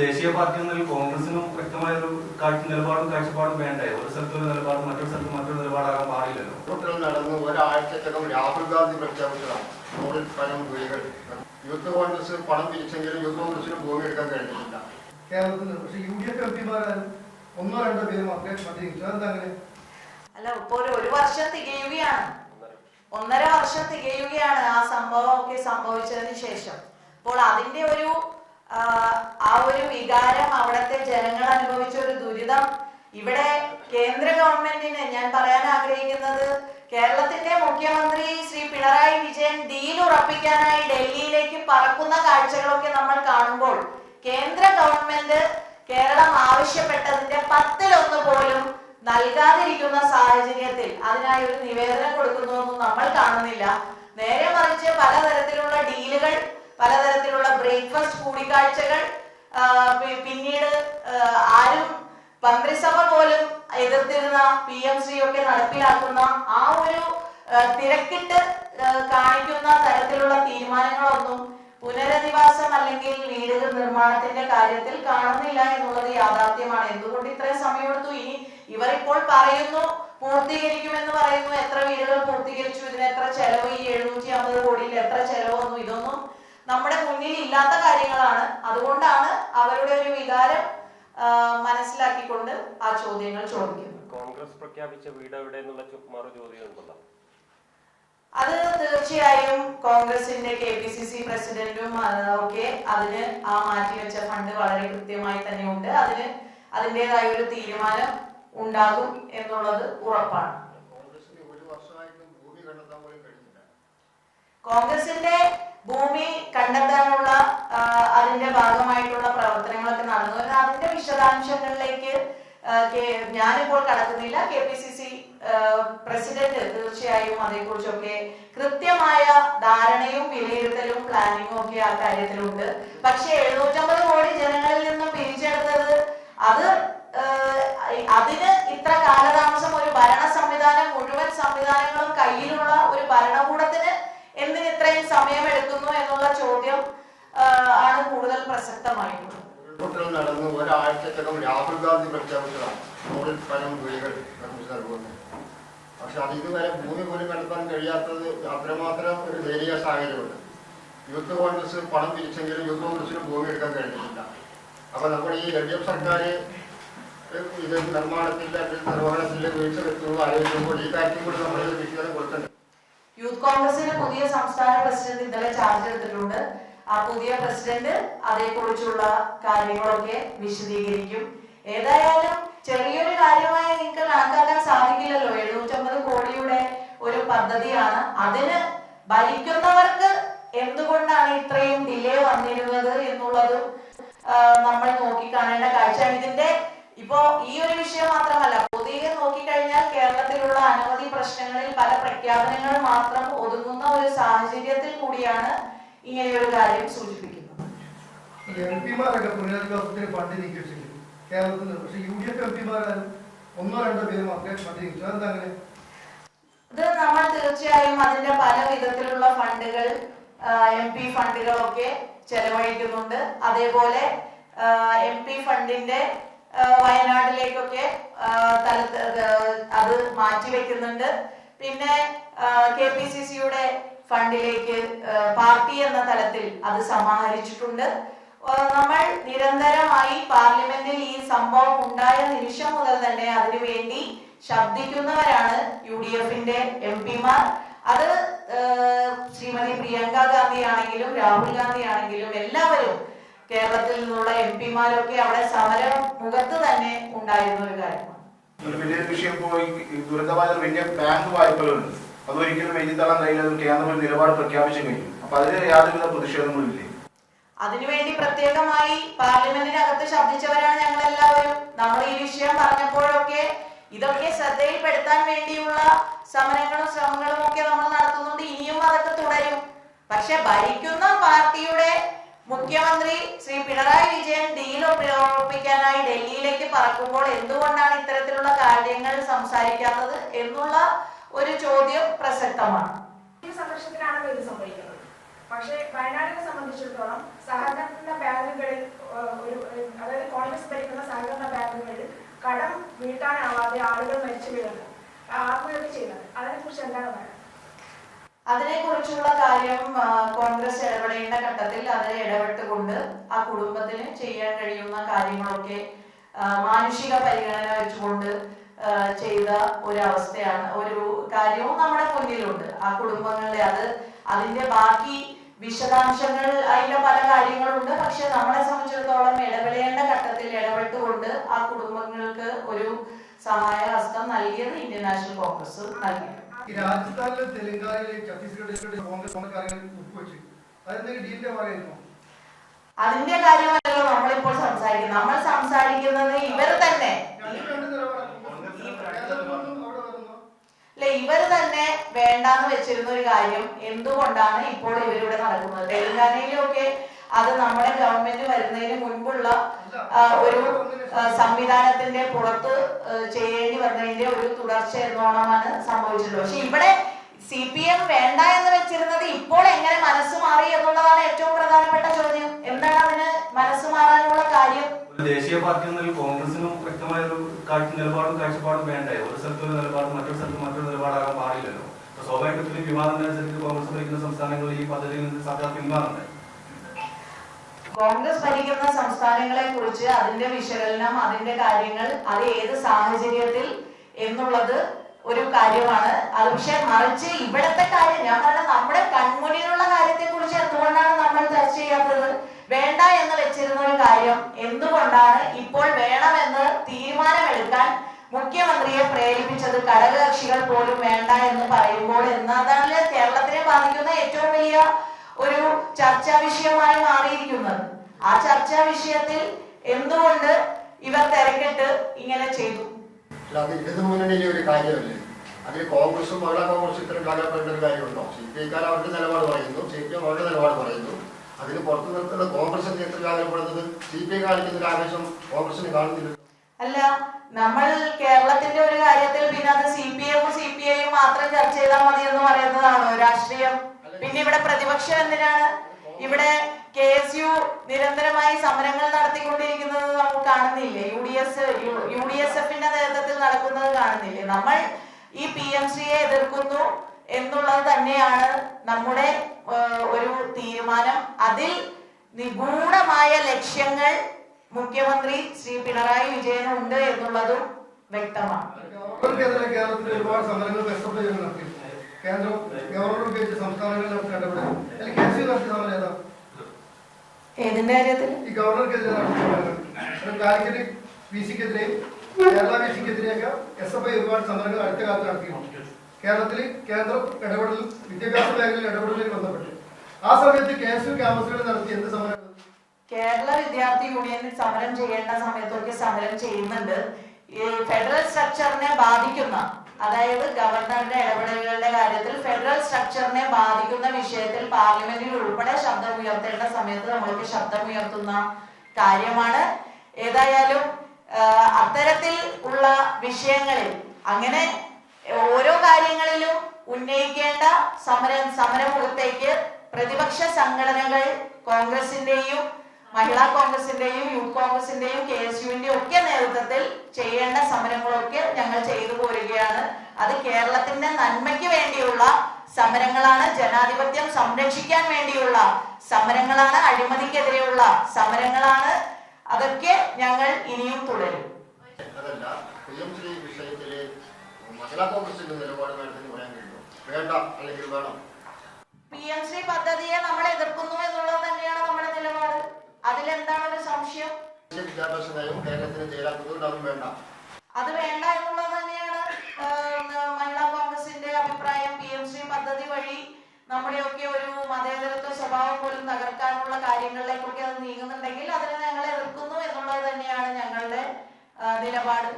ദേശീയ പാർട്ടി എന്നതിൽ കോൺഗ്രസിനും വ്യക്തമായ ഒരു കാഴ്ച നിലപാടും കാഴ്ചപ്പാടും വേണ്ടേ? ഒരു സ്ഥലത്ത് ഒരു നിലപാട് മറ്റൊരു സ്ഥലത്ത് മറ്റൊരു നിലപാടാകാൻ പാടില്ലല്ലോ. വോട്ടെടുപ്പ് നടന്ന് ഒരാഴ്ചക്കകം രാഹുൽ ഗാന്ധി പ്രഖ്യാപിച്ചതാണ്. നൂറിൽ പരം വീടുകൾ. യൂത്ത് കോൺഗ്രസ് പണം പിരിച്ചെങ്കിലും യൂത്ത് കോൺഗ്രസിന് ഭൂമി എടുക്കാൻ കഴിഞ്ഞിട്ടില്ല. കേരളത്തിൽ പക്ഷെ യു ഡി എഫ് എം ഒന്നോ രണ്ടോ പേര് മാത്രമേ മത്സരിച്ചു അതെന്താ അല്ല ഇപ്പൊ ഒരു ഒരു വർഷം തികയുകയാണ്. ഒന്നര വർഷം തികയുകയാണ് ആ സംഭവം ഒക്കെ സംഭവിച്ചതിന് ശേഷം. അപ്പോൾ അതിന്റെ ഒരു ആ, ഒരു വികാരം അവിടുത്തെ ജനങ്ങൾ അനുഭവിച്ച ഒരു ദുരിതം. ഇവിടെ കേന്ദ്ര ഗവൺമെന്റിന് ഞാൻ പറയാൻ ആഗ്രഹിക്കുന്നത് കേരളത്തിന്റെ മുഖ്യമന്ത്രി ശ്രീ പിണറായി വിജയൻ ഡീൽ ഉറപ്പിക്കാനായി ഡൽഹിയിലേക്ക് പറക്കുന്ന കാഴ്ചകളൊക്കെ നമ്മൾ കാണുമ്പോൾ കേന്ദ്ര ഗവൺമെന്റ് കേരളം ആവശ്യപ്പെട്ടതിന്റെ പത്തിലൊന്ന് പോലും നൽകാതിരിക്കുന്ന സാഹചര്യത്തിൽ അതിനായി ഒരു നിവേദനം കൊടുക്കുന്നതൊന്നും നമ്മൾ കാണുന്നില്ല. നേരെ മറിച്ച് പലതരത്തിലുള്ള ഡീലുകൾ പലതരത്തിലുള്ള ബ്രേക്ക്ഫാസ്റ്റ് കൂടിക്കാഴ്ചകൾ പിന്നീട് ആരും മന്ത്രിസഭ പോലും എതിർത്തിരുന്ന പി എം ശ്രീ ഒക്കെ നടപ്പിലാക്കുന്ന ആ ഒരു തിരക്കിട്ട് കാണിക്കുന്ന തരത്തിലുള്ള തീരുമാനങ്ങളൊന്നും പുനരധിവാസം അല്ലെങ്കിൽ വീടുകൾ നിർമ്മാണത്തിന്റെ കാര്യത്തിൽ കാണുന്നില്ല എന്നുള്ളത് യാഥാർത്ഥ്യമാണ്. എന്തുകൊണ്ട് ഇത്രയും സമയമെടുത്തു? ഇനി ഇവർ ഇപ്പോൾ പറയുന്നു പൂർത്തീകരിക്കുമെന്ന് പറയുന്നു എത്ര വീടുകൾ പൂർത്തീകരിച്ചു ഇതിന് എത്ര ചെലവ്? ഈ എഴുന്നൂറ്റി അമ്പത് കോടിയിൽ എത്ര ചെലവൊന്നും? ഇതൊന്നും നമ്മുടെ മുന്നിൽ ഇല്ലാത്ത കാര്യങ്ങളാണ്. അതുകൊണ്ടാണ് അവരുടെ ഒരു വികാരം മനസ്സിലാക്കിക്കൊണ്ട് ആ ചോദ്യങ്ങൾ ചോദിക്കുന്നത്. കോൺഗ്രസ് പ്രഖ്യാപിച്ച വീട് എവിടെ എന്നുള്ള ചോ- മറു ചോദ്യം അത് തീർച്ചയായും കോൺഗ്രസിന്റെ കെ പി സി സി പ്രസിഡന്റും ഒക്കെ അതിന് ആ മാറ്റിവെച്ച ഫണ്ട് വളരെ കൃത്യമായി തന്നെ ഉണ്ട് അതിന് അതിന്റെതായ ഒരു തീരുമാനം ഉണ്ടാകും എന്നുള്ളത് ഉറപ്പാണ്. ഒരു വർഷമായിട്ടും ഭൂമി കണ്ടെത്താൻ പോലും കഴിഞ്ഞില്ല. കോൺഗ്രസിന്റെ ഭൂമി കണ്ടെത്താനുള്ള അതിന്റെ ഭാഗമായിട്ടുള്ള പ്രവർത്തനങ്ങളൊക്കെ നടന്നു. അതിന്റെ വിശദാംശങ്ങളിലേക്ക് ഞാനിപ്പോൾ കടക്കുന്നില്ല. K P C C president തീർച്ചയായും അതേക്കുറിച്ചൊക്കെ കൃത്യമായ ധാരണയും വിലയിരുത്തലും പ്ലാനിങ്ങും ഒക്കെ ആ കാര്യത്തിലുണ്ട്. പക്ഷെ എഴുന്നൂറ്റമ്പത് കോടി ജനങ്ങളിൽ നിന്നും പിരിച്ചെടുത്തത് അത് അതിന് ഇത്ര കാലതാമസം ഒരു ഭരണ സംവിധാനം മുഴുവൻ സംവിധാനങ്ങളും കയ്യിലുള്ള ഇത്രയും സമയമെടുക്കുന്നു എന്നുള്ള ചോദ്യം ആണ് കൂടുതൽ പ്രസക്തമായിട്ടുള്ളത്. പക്ഷെ അത് ഇതുവരെ ഭൂമി പോലും കണ്ടെത്താൻ കഴിയാത്തത് അത്രമാത്രം ഒരു ദയനീയ സാഹചര്യമുണ്ട്. യൂത്ത് കോൺഗ്രസ് പണം പിരിച്ചെങ്കിലും യൂത്ത് കോൺഗ്രസിന് ഭൂമി എടുക്കാൻ കഴിഞ്ഞിട്ടില്ല. അപ്പൊ നമ്മൾ ഈ എൽ ഡി എഫ് സർക്കാർ ഇത് നിർമ്മാണത്തിന്റെ നിർവഹണത്തിന്റെ വീഴ്ച വരുത്തുന്നത് ആലോചിക്കുമ്പോൾ ഈ കാര്യത്തിൽ നമ്മൾ കൊടുത്തിട്ടുണ്ട് യൂത്ത് കോൺഗ്രസിന്റെ പുതിയ സംസ്ഥാന പ്രസിഡന്റ് ഇന്നലെ ചാർജ് എടുത്തിട്ടുണ്ട്. ആ പുതിയ പ്രസിഡന്റ് അതേക്കുറിച്ചുള്ള കാര്യങ്ങളൊക്കെ വിശദീകരിക്കും. ഏതായാലും ചെറിയൊരു കാര്യമായി നിങ്ങൾക്ക് കണക്കാക്കാൻ സാധിക്കില്ലല്ലോ. എഴുന്നൂറ്റമ്പത് കോടിയുടെ ഒരു പദ്ധതിയാണ്. അതിന് ഭരിക്കുന്നവർക്ക് എന്തുകൊണ്ടാണ് ഇത്രയും ഡിലേ വന്നിരുന്നത് എന്നുള്ളതും നമ്മൾ നോക്കിക്കാണേണ്ട കാഴ്ചയാണ്. ഇതിന്റെ ഇപ്പോ ഈ ഒരു വിഷയം മാത്രമല്ല പ്രശ്നങ്ങളിൽ പല പ്രഖ്യാപനങ്ങൾ മാത്രം ഒതുങ്ങുന്ന ഒരു സാഹചര്യത്തിൽ കൂടിയാണ് ഇങ്ങനെയൊരു കാര്യം സൂചിപ്പിക്കുന്നത്. എം പിമാരൊക്കെ പുനരധിവാസത്തിന് ഫണ്ട് കേരളത്തിൽ പക്ഷെ യു ഡി എഫ് എം പിമാരും ഒന്നോ രണ്ടോ പേര് മാത്രമേ മത്സരിച്ചു അതെന്താ അങ്ങനെ ഇത് നമ്മൾ തീർച്ചയായും അതിന്റെ പല വിധത്തിലുള്ള ഫണ്ടുകൾ എം പി ഫണ്ടുകളൊക്കെ ചെലവഴിക്കുന്നുണ്ട്. അതേപോലെ എം പി ഫണ്ടിന്റെ വയനാട്ടിലേക്കൊക്കെ തലത്ത് അത് മാറ്റി മാറ്റിവെക്കുന്നുണ്ട് പിന്നെ കെ പി സി സിയുടെ ഫണ്ടിലേക്ക് പാർട്ടി എന്ന തലത്തിൽ അത് സമാഹരിച്ചിട്ടുണ്ട്. നമ്മൾ നിരന്തരമായി പാർലമെന്റിൽ ഈ സംഭവം ഉണ്ടായ നിമിഷം മുതൽ തന്നെ അതിനുവേണ്ടി ശബ്ദിക്കുന്നവരാണ് യു ഡി എഫിന്റെ എം പിമാർ. അത് ശ്രീമതി പ്രിയങ്ക ഗാന്ധി ആണെങ്കിലും രാഹുൽ ഗാന്ധി ആണെങ്കിലും എല്ലാവരും കേരളത്തിൽ നിന്നുള്ള എം പിമാരൊക്കെ അവിടെ സമര മുഖത്ത് തന്നെ ഉണ്ടായിരുന്ന ഒരു കാര്യമാണ്. ഒരു വലിയൊരു വിഷയം ഇപ്പോൾ ഈ ദുരന്തമായ ഒരു വലിയ ബാങ്ക് വായ്പകളുണ്ട്. അതൊരിക്കലും എഴുതിത്തള്ളാൻ കഴിയില്ല കേന്ദ്രം ഒരു നിലപാട് പ്രഖ്യാപിച്ചു കഴിഞ്ഞു. അപ്പൊ അതിന് യാതൊരുവിധ പ്രതിഷേധങ്ങളും ഇല്ലേ? അതിനുവേണ്ടി പ്രത്യേകമായി പാർലമെന്റിനകത്ത് ശബ്ദിച്ചവരാണ് ഞങ്ങൾ എല്ലാവരും നമ്മൾ ഈ വിഷയം പറഞ്ഞപ്പോഴൊക്കെ ഇതൊക്കെ ശ്രദ്ധയിൽപ്പെടുത്താൻ വേണ്ടിയുള്ള സമരങ്ങളും ശ്രമങ്ങളും ഒക്കെ നമ്മൾ നടത്തുന്നുണ്ട്. ഇനിയും അതൊക്കെ തുടരും. പക്ഷെ ഭരിക്കുന്ന പാർട്ടിയുടെ മുഖ്യമന്ത്രി ശ്രീ പിണറായി വിജയൻ ഡീൽ ഉറപ്പിക്കാനായി ഡൽഹിയിലേക്ക് പറക്കുമ്പോൾ എന്തുകൊണ്ടാണ് ഇത്തരത്തിലുള്ള കാര്യങ്ങൾ സംസാരിക്കാത്തത് എന്നുള്ള ഒരു ചോദ്യം പ്രസക്തമാണ്. സംഘർഷത്തിലാണല്ലോ ഇത് സംഭവിക്കുന്നത്. പക്ഷേ വയനാടിനെ സംബന്ധിച്ചിടത്തോളം സഹകരണ ബാങ്കുകളിൽ ഒരു- അതായത് കോൺഗ്രസ് ഭരിക്കുന്ന സഹകരണ ബാങ്കുകളിൽ കടം വീട്ടാനാവാതെ ആളുകൾ മരിച്ചു വീഴുന്നത് ആത്മഹത്യ ചെയ്യുന്നത്. അതിനെക്കുറിച്ച് എന്താണ് പറയുന്നത് അതിനെക്കുറിച്ചുള്ള കാര്യം കോൺഗ്രസ് ഇടപെടേണ്ട ഘട്ടത്തിൽ അതിനെ ഇടപെട്ടുകൊണ്ട് ആ കുടുംബത്തിന് ചെയ്യാൻ കഴിയുന്ന കാര്യങ്ങളൊക്കെ മാനുഷിക പരിഗണന വെച്ചുകൊണ്ട് ചെയ്ത ഒരു അവസ്ഥയാണ് ഒരു കാര്യവും നമ്മുടെ മുന്നിലുണ്ട്. ആ കുടുംബങ്ങളുടെ അത് അതിന്റെ ബാക്കി വിശദാംശങ്ങൾ അതിന്റെ പല കാര്യങ്ങളുണ്ട്. പക്ഷെ നമ്മളെ സംബന്ധിച്ചിടത്തോളം ഇടപെടേണ്ട ഘട്ടത്തിൽ ഇടപെട്ടുകൊണ്ട് ആ കുടുംബങ്ങൾക്ക് ഒരു സഹായ ഹസ്തം നൽകിയത് ഇന്ത്യൻ നാഷണൽ കോൺഗ്രസ് നൽകി ഈ രാജസ്ഥാനിലും തെലങ്കാനയിലും ഛത്തീസ്ഗഡിലും കോൺഗ്രസ് ഒപ്പുവെച്ച് അതെന്തെങ്കിലും ഡീലിന്റെ അതിന്റെ കാര്യമല്ലല്ലോ നമ്മളിപ്പോൾ സംസാരിക്കുന്നത്. നമ്മൾ സംസാരിക്കുന്നത് ഇവർ തന്നെ. അല്ലെ ഇവർ തന്നെ വേണ്ടാന്ന് വെച്ചിരുന്ന ഒരു കാര്യം എന്തുകൊണ്ടാണ് ഇപ്പോൾ ഇവരിവിടെ നടക്കുന്നത്? തെലങ്കാനയിലൊക്കെ അത് നമ്മുടെ ഗവൺമെന്റ് വരുന്നതിന് മുൻപുള്ള ഒരു സംവിധാനത്തിന്റെ പുറത്ത് ചെയ്യേണ്ടി വന്നതിന്റെ ഒരു തുടർച്ച എന്നോണമാണ് സംഭവിച്ചിട്ടുള്ളത്. പക്ഷെ ഇവിടെ സി പി എം വേണ്ട എന്ന് വെച്ചിരുന്നത് ഇപ്പോൾ എങ്ങനെ മനസ്സ് മാറി എന്നുള്ളതാണ് ഏറ്റവും പ്രധാനപ്പെട്ട ചോദ്യം. എന്താണ് അതിന് മനസ്സ് മാറാനുള്ള കാര്യം? ദേശീയ പാർട്ടി എന്നാൽ കോൺഗ്രസിനും വ്യക്തമായ ഒരു നിലപാടും കാഴ്ചപ്പാടും വേണ്ടേ? ഒരു സ്ഥലത്ത് ഒരു നിലപാട് മറ്റൊരു സ്ഥലത്ത് മറ്റൊരു നിലപാടാകാൻ പാടില്ലല്ലോ. സ്വാഭാവികത്തിലും വിവാദം വിവാദത്തിനനുസരിച്ച് കോൺഗ്രസ് ഭരിക്കുന്ന സംസ്ഥാനങ്ങളിൽ ഈ പദ്ധതിയിൽ നിന്ന് സർക്കാർ പിന്മാറുന്നത് കോൺഗ്രസ് ഭരിക്കുന്ന സംസ്ഥാനങ്ങളെ കുറിച്ച് അതിന്റെ വിശകലനം അതിന്റെ കാര്യങ്ങൾ അത് ഏത് സാഹചര്യത്തിൽ എന്നുള്ളത് ഒരു കാര്യമാണ്. അത് പക്ഷെ മറിച്ച് ഇവിടത്തെ കാര്യം ഞാൻ പറഞ്ഞ നമ്മുടെ കൺമുന്നിലുള്ള കാര്യത്തെ കുറിച്ച് എന്തുകൊണ്ടാണ് നമ്മൾ ചർച്ച ചെയ്യാത്തത്? വേണ്ട എന്ന് വെച്ചിരുന്ന ഒരു കാര്യം എന്തുകൊണ്ടാണ് ഇപ്പോൾ വേണമെന്ന് തീരുമാനമെടുക്കാൻ മുഖ്യമന്ത്രിയെ പ്രേരിപ്പിച്ചത്? ഘടകകക്ഷികൾ പോലും വേണ്ട എന്ന് പറയുമ്പോൾ എന്നതാണ് കേരളത്തിനെ ബാധിക്കുന്ന ഏറ്റവും വലിയ ഒരു ചർച്ചാ വിഷയമായി മാറിയിരിക്കുന്നത്. ആ ചർച്ചാ വിഷയത്തിൽ എന്തുകൊണ്ട് ഇവർ തിരക്കിട്ട് ഇങ്ങനെ ചെയ്തു? അത് ഇടതു മുന്നണിയിലെ ഒരു കാര്യമല്ലേ? അതിൽ കോൺഗ്രസും മഹിളാ കോൺഗ്രസും ഇത്തരം കാലപ്പെടേണ്ട ഒരു കാര്യമുണ്ടോ? സി പി ഐക്കാർ അവരുടെ നിലപാട് പറയുന്നു സി പി എം അവരുടെ നിലപാട് പറയുന്നു. അതിന് പുറത്തു നിർത്തുന്ന കോൺഗ്രസ് എത്ര കാലപ്പെടുന്നത് സി പി ഐ കാണിക്കുന്ന ഒരു ആവേശം കോൺഗ്രസിന് കാണുന്നില്ല. അല്ല നമ്മൾ കേരളത്തിന്റെ ഒരു കാര്യത്തിൽ പിന്നെ അത് സി പി എമ്മും സി പി ഐയും മാത്രം ചർച്ച ചെയ്താൽ മതി എന്ന് പറയുന്നതാണോ രാഷ്ട്രീയം? പിന്നെ ഇവിടെ പ്രതിപക്ഷം എന്തിനാണ്? ഇവിടെ കെ എസ് യു നിരന്തരമായി സമരങ്ങൾ നടത്തിക്കൊണ്ടിരിക്കുന്നത് നമുക്ക് കാണുന്നില്ലേ? U D S U D S എഫിന്റെ നേതൃത്വത്തിൽ നടക്കുന്നത് കാണുന്നില്ലേ? നമ്മൾ ഈ പി എം സിയെ എതിർക്കുന്നു എന്നുള്ളത് തന്നെയാണ് നമ്മുടെ ഒരു തീരുമാനം. അതിൽ നിഗൂഢമായ ലക്ഷ്യങ്ങൾ മുഖ്യമന്ത്രി ശ്രീ പിണറായി വിജയന് ഉണ്ട് എന്നുള്ളതും വ്യക്തമാണ്. കേരളത്തിൽ ഒരുപാട് സമരങ്ങൾ കേന്ദ്രം ഗവർണർ ഉപയോഗിച്ച് സംസ്ഥാനങ്ങളിൽ നടത്തി ഇടപെടൽ അല്ലെങ്കിൽ കെ നടത്തിയ സമരം ഏതാ? ഏതിന്റെ കാര്യത്തിൽ? ഈ ഗവർണർക്കെതിരെ കാലിക്കറ്റ് വി കേരള വി സിക്കെതിരെയൊക്കെ എസ് എഫ് ഐ ഒരുപാട് സമരങ്ങൾ അടുത്ത കാലത്ത് നടത്തിയിട്ടുണ്ട്. കേരളത്തിൽ കേന്ദ്രം വിദ്യാഭ്യാസ മേഖലയിൽ ബന്ധപ്പെട്ട്. ആ സമയത്ത് കെ എസ് യു ക്യാമ്പസുകളിൽ നടത്തി എന്ത് സമരം? കേരള വിദ്യാർത്ഥി യൂണിയൻ സമരം ചെയ്യേണ്ട സമയത്തൊക്കെ സമരം ചെയ്യുന്നുണ്ട്. ഈ ഫെഡറൽ സ്ട്രക്ചറിനെ ബാധിക്കുന്ന അതായത് ഗവർണറുടെ ഇടപെടലുകളുടെ കാര്യത്തിൽ ഫെഡറൽ സ്ട്രക്ചറിനെ ബാധിക്കുന്ന വിഷയത്തിൽ പാർലമെന്റിൽ ഉൾപ്പെടെ ശബ്ദം ഉയർത്തേണ്ട സമയത്ത് നമ്മൾക്ക് ശബ്ദം ഉയർത്തുന്ന കാര്യമാണ്. ഏതായാലും അത്തരത്തിൽ ഉള്ള വിഷയങ്ങളിൽ അങ്ങനെ ഓരോ കാര്യങ്ങളിലും ഉന്നയിക്കേണ്ട സമരം സമരമുഖത്തേക്ക് പ്രതിപക്ഷ സംഘടനകൾ കോൺഗ്രസിന്റെയും മഹിളാ കോൺഗ്രസിന്റെയും യൂത്ത് കോൺഗ്രസിന്റെയും കെ എസ് യുവിന്റെയും ഒക്കെ നേതൃത്വത്തിൽ ചെയ്യേണ്ട സമരങ്ങളൊക്കെ ഞങ്ങൾ ചെയ്തു പോരുകയാണ്. അത് കേരളത്തിന്റെ നന്മയ്ക്ക് വേണ്ടിയുള്ള സമരങ്ങളാണ് ജനാധിപത്യം സംരക്ഷിക്കാൻ വേണ്ടിയുള്ള സമരങ്ങളാണ് അഴിമതിക്കെതിരെയുള്ള സമരങ്ങളാണ്. അതൊക്കെ ഞങ്ങൾ ഇനിയും തുടരും. അതല്ല പി എം ശ്രീ വിഷയത്തിൽ മഹിളാ കോൺഗ്രസിന്റെ നിലപാട് വേണ്ടതെന്ന് പറയാൻ കഴിയുമോ? വേണ്ട അല്ലെങ്കിൽ വേണം. പി എം ശ്രീ പദ്ധതിയെ നമ്മൾ എതിർക്കുന്നു എന്നുള്ളത് തന്നെയാണ് നമ്മുടെ നിലപാട്. അതിലെന്താണ് ഒരു സംശയം? വിദ്യാഭ്യാസ നയം കേരളത്തിന് ചേരാത്തതുകൊണ്ട് അതും വേണ്ട. അത് വേണ്ട എന്നുള്ളത് തന്നെയാണ് മഹിളാ കോൺഗ്രസിന്റെ അഭിപ്രായം പി എം സി പദ്ധതി വഴി നമ്മുടെയൊക്കെ ഒരു മതേതരത്വ സ്വഭാവം പോലും തകർക്കാനുള്ള കാര്യങ്ങളിലേക്കൊക്കെ അത് നീങ്ങുന്നുണ്ടെങ്കിൽ അതിനെ ഞങ്ങൾ എതിർക്കുന്നു എന്നുള്ളത് തന്നെയാണ് ഞങ്ങളുടെ നിലപാട്.